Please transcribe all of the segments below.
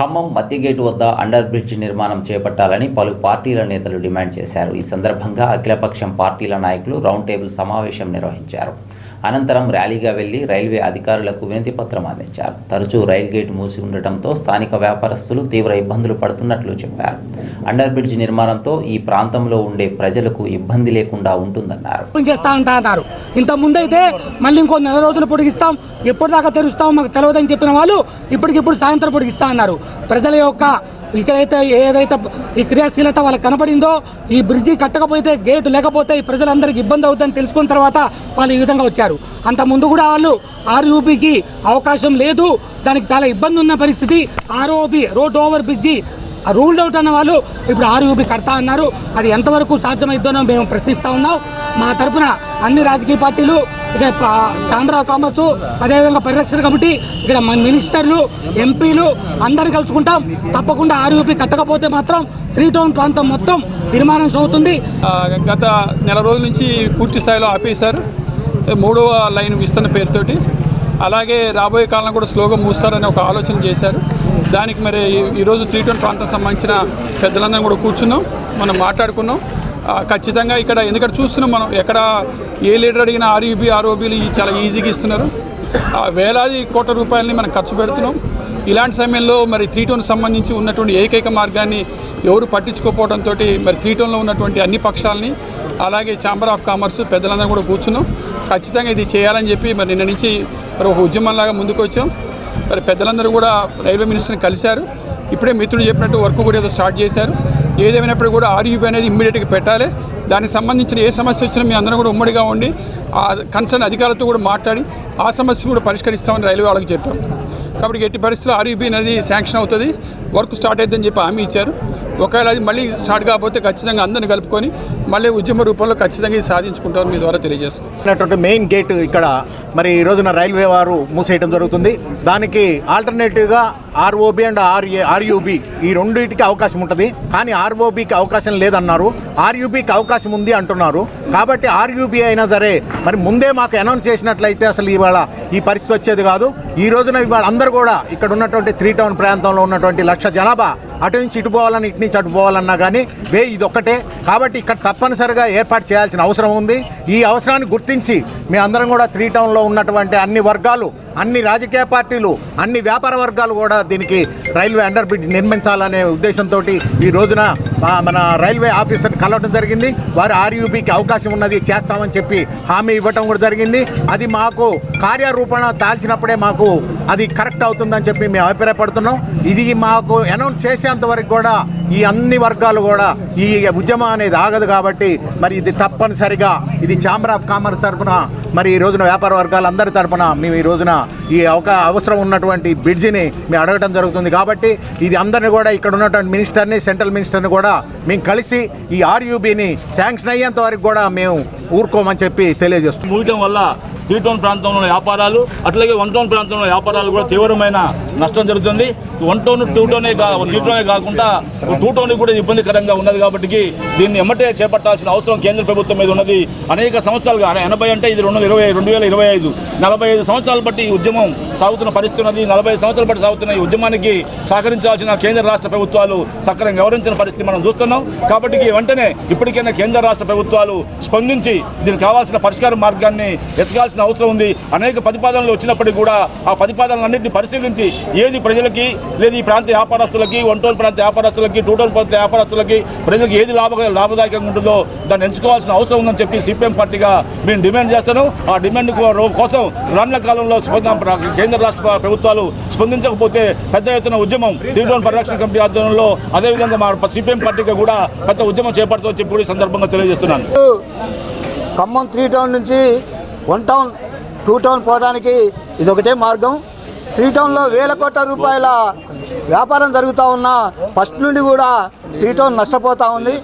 ఖమ్మం మధ్య వద్ద under bridge నిర్మాణం చేపట్టాలని పలు పార్టీల నేతలు డిమాండ్ చేశారు. ఈ సందర్భంగా అఖిలపక్షం పార్టీల నాయకులు రౌండ్ టేబుల్ సమావేశం నిర్వహించారు. అనంతరం ర్యాలీగా వెళ్ళి రైల్వే అధికారులకు వినతి పత్రం అందించారు. తరచూ రైల్ గేట్ మూసి ఉండటంతో స్థానిక వ్యాపారస్తులు తీవ్ర ఇబ్బందులు పడుతున్నట్లు చెప్పారు. అండర్ బ్రిడ్జ్ నిర్మాణంతో ఈ ప్రాంతంలో ఉండే ప్రజలకు ఇబ్బంది లేకుండా ఉంటుందన్నారు. ఓపెన్ చేస్తా అంటా అన్నారు. ఇంత ముందైతే మళ్ళీ ఇంకో నెల రోజులు పొడిగిస్తాం. ఎప్పటిదాకా తెరుస్తాం మాకు తెలియదని చెప్పిన వాళ్ళు ఇప్పటికిప్పుడు సాయంత్రం పొడిగిస్తా అన్నారు. ప్రజల యొక్క ఇక్కడైతే ఏదైతే ఈ క్రియాశీలత వాళ్ళకి కనపడిందో ఈ బ్రిడ్జి కట్టకపోతే గేటు లేకపోతే ఈ ప్రజలందరికీ ఇబ్బంది అవుతుందని తెలుసుకున్న తర్వాత వాళ్ళు ఈ విధంగా వచ్చారు. అంత ముందు కూడా వాళ్ళు ఆర్యూపీకి అవకాశం లేదు. దానికి చాలా ఇబ్బంది ఉన్న పరిస్థితి. ROB road over bridge ruled out అన్న వాళ్ళు ఇప్పుడు ఆర్యూపీ కడతా అన్నారు. అది ఎంతవరకు సాధ్యమైద్దో మేము ప్రశ్నిస్తూ ఉన్నాం. మా తరపున అన్ని రాజకీయ పార్టీలు ఇక్కడ ఛాంబర్ ఆఫ్ కామర్స్ అదేవిధంగా పరిరక్షణ కమిటీ ఇక్కడ మన మినిస్టర్లు ఎంపీలు అందరు కలుసుకుంటాం. తప్పకుండా ఆర్యూపీ కట్టకపోతే మాత్రం త్రీ టౌన్ ప్రాంతం మొత్తం నిర్మాణం అవుతుంది. గత నెల రోజుల నుంచి పూర్తి స్థాయిలో ఆపేశారు. మూడవ లైన్ విస్తరణ పేరుతోటి. అలాగే రాబోయే కాలం కూడా స్లోగా మూస్తారని ఒక ఆలోచన చేశారు. దానికి మరి ఈరోజు త్రీ టౌన్ ప్రాంతం సంబంధించిన పెద్దలందరం కూడా కూర్చున్నాం. మనం మాట్లాడుకున్నాం. ఖచ్చితంగా ఇక్కడ ఎందుకంటే చూస్తున్నాం మనం ఎక్కడ ఏ లీడర్ అడిగినా ఆర్యూబీ ఆర్ఓబీలు చాలా ఈజీగా ఇస్తున్నారు. వేలాది కోట్ల రూపాయలని మనం ఖర్చు పెడుతున్నాం. ఇలాంటి సమయంలో మరి త్రీ టోన్ సంబంధించి ఉన్నటువంటి ఏకైక మార్గాన్ని ఎవరు పట్టించుకోపోవడంతో మరి త్రీ టోన్లో ఉన్నటువంటి అన్ని పక్షాలని అలాగే ఛాంబర్ ఆఫ్ కామర్స్ పెద్దలందరం కూడా కూర్చున్నాం. ఖచ్చితంగా ఇది చేయాలని చెప్పి మరి నిన్న నుంచి మరి ఒక ఉద్యమంలాగా ముందుకు వచ్చాం మరి పెద్దలందరూ కూడా రైల్వే మినిస్టర్ని కలిశారు. ఇప్పుడే మిత్రుడు చెప్పినట్టు వర్క్ కూడా ఏదో స్టార్ట్ చేశారు. ఏదేమైనప్పుడు కూడా ఆర్యూబీ అనేది ఇమ్మీడియట్గా పెట్టాలి. దానికి సంబంధించిన ఏ సమస్య వచ్చినా మీ అందరం కూడా ఉమ్మడిగా ఉండి ఆ కన్సర్న్ అధికారులతో కూడా మాట్లాడి ఆ సమస్య కూడా పరిష్కరిస్తామని రైల్వే వాళ్ళకి చెప్పాం. కాబట్టి ఎట్టి పరిస్థితుల్లో ఆర్యూబీ అనేది శాంక్షన్ అవుతుంది. వర్క్ స్టార్ట్ అవుతుందని చెప్పి హామీ ఇచ్చారు. ఒకవేళ అది మళ్ళీ స్టార్ట్ కాకపోతే ఖచ్చితంగా అందరిని కలుపుకొని మళ్ళీ ఉద్యమ రూపంలో ఖచ్చితంగా ఇది సాధించుకుంటామని మీ ద్వారా తెలియజేస్తున్నాం. మెయిన్ గేట్ ఇక్కడ మరి ఈ రోజున రైల్వే వారు మూసేయడం జరుగుతుంది. దానికి ఆల్టర్నేటివ్గా ఆర్ఓబి అండ్ ఆర్ఏ ఆర్యూబి ఈ రెండింటికి అవకాశం ఉంటుంది. కానీ ఆర్ఓబికి అవకాశం లేదన్నారు. ఆర్యూబికి అవకాశం ఉంది అంటున్నారు. కాబట్టి ఆర్యూబి అయినా సరే మరి ముందే మాకు అనౌన్స్ చేసినట్లయితే అసలు ఇవాళ ఈ పరిస్థితి వచ్చేది కాదు. ఈ రోజున ఇవాళ అందరూ కూడా ఇక్కడ ఉన్నటువంటి త్రీ టౌన్ ప్రాంతంలో ఉన్నటువంటి లక్ష జనాభా అటు నుంచి ఇటు పోవాలని ఇటు నుంచి అటు పోవాలన్నా కానీ వే ఇది ఒక్కటే కాబట్టి ఇక్కడ తప్పనిసరిగా ఏర్పాటు చేయాల్సిన అవసరం ఉంది. ఈ అవసరాన్ని గుర్తించి మీ అందరం కూడా త్రీ టౌన్లో ఉన్నటువంటి అన్ని వర్గాలు అన్ని రాజకీయ పార్టీలు అన్ని వ్యాపార వర్గాలు కూడా దీనికి రైల్వే అండర్ బ్రిడ్జ్ నిర్మించాలనే ఉద్దేశంతో ఈ రోజున మన రైల్వే ఆఫీసర్ని కలవడం జరిగింది. వారు ఆర్యూబీకి అవకాశం ఉన్నది చేస్తామని చెప్పి హామీ ఇవ్వటం కూడా జరిగింది. అది మాకు కార్యరూపణ దాల్చినప్పుడే మాకు అది కరెక్ట్ అవుతుందని చెప్పి మేము అభిప్రాయపడుతున్నాం. ఇది మాకు అనౌన్స్ చేసేంత వరకు కూడా ఈ అన్ని వర్గాలు కూడా ఈ ఉద్యమం అనేది ఆగదు కాబట్టి మరి ఇది తప్పనిసరిగా ఇది ఛాంబర్ ఆఫ్ కామర్స్ తరఫున మరి ఈ రోజున వ్యాపార వర్గాలందరి తరఫున మేము ఈ రోజున ఈ ఒక అవసరం ఉన్నటువంటి బ్రిడ్జిని మేము అడగటం జరుగుతుంది. కాబట్టి ఇది అందరిని కూడా ఇక్కడ ఉన్నటువంటి మినిస్టర్ని సెంట్రల్ మినిస్టర్ని కూడా మేము కలిసి ఈ ఆర్యూబీని శాంక్షన్ అయ్యేంత వరకు కూడా మేము ఊరుకోమని చెప్పి తెలియజేస్తాం మూయటం వల్ల త్రీ టౌన్ ప్రాంతంలో వ్యాపారాలు అట్లాగే వన్ టౌన్ ప్రాంతంలో వ్యాపారాలు కూడా తీవ్రమైన నష్టం జరుగుతుంది. వన్ టౌన్ టూ టౌనే త్రీ టౌనే కాకుండా టూ టౌన్ కూడా ఇబ్బందికరంగా ఉన్నది కాబట్టి దీన్ని ఎమ్మటే చేపట్టాల్సిన అవసరం కేంద్ర ప్రభుత్వం మీద ఉన్నది. అనేక సంవత్సరాలుగా ఎనభై అంటే ఇది రెండు ఇరవై రెండు వేల ఇరవై ఐదు. నలభై ఐదు సంవత్సరాలు బట్టి ఈ ఉద్యమం సాగుతున్న పరిస్థితి ఉన్నది. నలభై ఐదు సంవత్సరాలు బట్టి సాగుతున్న ఈ ఉద్యమానికి సహకరించాల్సిన కేంద్ర రాష్ట్ర ప్రభుత్వాలు సక్రమంగా వ్యవహరించిన పరిస్థితి మనం చూస్తున్నాం. కాబట్టి వెంటనే ఇప్పటికైనా కేంద్ర రాష్ట్ర ప్రభుత్వాలు స్పందించి దీనికి కావాల్సిన పరిష్కార మార్గాన్ని ఎతకాల్సిన అవసరం ఉంది. అనేక ప్రతిపాదనలు వచ్చినప్పటికీ కూడా ఆ ప్రతిపాదనలన్నింటినీ పరిశీలించి ఏది ప్రజలకి లేదు ఈ ప్రాంత వ్యాపారస్తులకి వన్ టౌన్ ప్రాంత వ్యాపారస్తులకి టూ టౌన్ ప్రాంత వ్యాపారస్తులకి ప్రజలకు ఏది లాభ లాభదాయకంగా ఉంటుందో దాన్ని ఎంచుకోవాల్సిన అవసరం ఉందని చెప్పి సిపిఎం పార్టీగా మేము డిమాండ్ చేస్తాను. ఆ డిమాండ్ కోసం రానున్న కాలంలో స్పందన కేంద్ర రాష్ట్ర ప్రభుత్వాలు స్పందించకపోతే పెద్ద ఎత్తున ఉద్యమం త్రిటౌన్ పరిరక్షణ కమిటీ ఆధ్వర్యంలో అదేవిధంగా మా సిపిఎం పార్టీగా కూడా పెద్ద ఉద్యమం చేపడుతుందని చెప్పి కూడా ఈ సందర్భంగా తెలియజేస్తున్నాను. ఖమ్మం త్రీ టౌన్ నుంచి వన్ టౌన్ టూ టౌన్ పోవడానికి ఇది ఒకటే మార్గం. త్రీ టౌన్లో వేల కోట్ల రూపాయల వ్యాపారం జరుగుతూ ఉన్నా ఫస్ట్ నుండి కూడా త్రీ టౌన్ నష్టపోతూ ఉంది.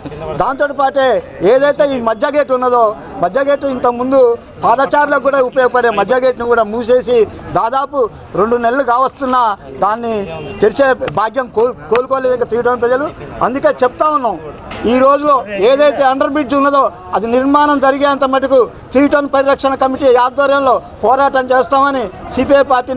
దాంతో పాటే ఏదైతే ఈ మధ్య గేట్ ఉన్నదో మధ్య గేటు ఇంతకుముందు పాదచారులకు కూడా ఉపయోగపడే మధ్య గేట్ను కూడా మూసేసి దాదాపు రెండు నెలలు కావస్తున్నా దాన్ని తెరిచే భాగ్యం కో కోలుకోలేదు ఇంకా త్రీ టౌన్ ప్రజలు. అందుకే చెప్తా ఉన్నాం ఈ రోజులో ఏదైతే అండర్ బ్రిడ్జ్ ఉన్నదో అది నిర్మాణం జరిగేంత మటుకు త్రీ టౌన్ పరిరక్షణ కమిటీ ఆధ్వర్యంలో పోరాటం చేస్తామని సిపిఐ పార్టీ